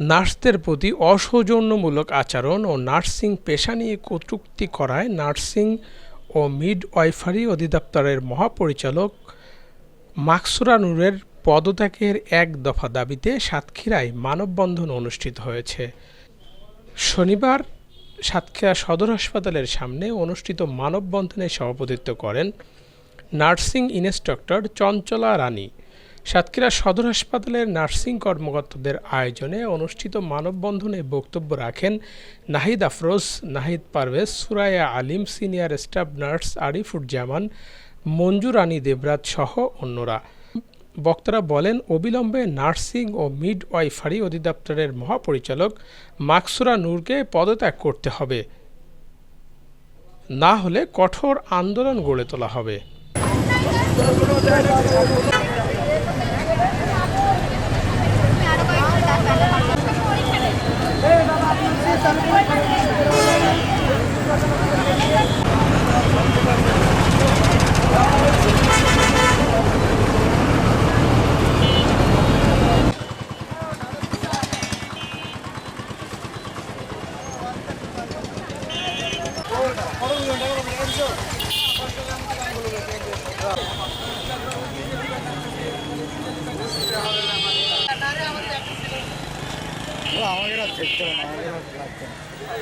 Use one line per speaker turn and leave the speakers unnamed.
নার্সদের প্রতি অসৌজন্যমূলক আচরণ ও নার্সিং পেশা নিয়ে কটূক্তি করায় নার্সিং ও মিডওয়াইফারি অধিদপ্তরের মহাপরিচালক মাকসুরা নূরের পদত্যাগের এক দফা দাবিতে সাতক্ষীরায় মানববন্ধন অনুষ্ঠিত হয়েছে। শনিবার সাতক্ষীরা সদর হাসপাতালের সামনে অনুষ্ঠিত মানববন্ধনে সভাপতিত্ব করেন নার্সিং ইন্সট্রাক্টর চঞ্চলা রানী। সাতক্ষীরা সদর হাসপাতালের নার্সিং কর্মকর্তাদের আয়োজনে অনুষ্ঠিত মানববন্ধনে বক্তব্য রাখেন Nahid Afroz, Nahid Parvez Suraya Alim, senior staff nurse Arifuzzaman, Manju Rani Debraj সহ অন্যরা। বক্তারা বলেন, অবিলম্বে নার্সিং ও মিডওয়াইফারি অধিদপ্তরের মহাপরিচালক মাকসুরা নূরকে পদত্যাগ করতে হবে। না হলে কঠোর আন্দোলন গড়ে তোলা হবে।
আমাকে না দেখতে হবে না আমাকে না লাগবে না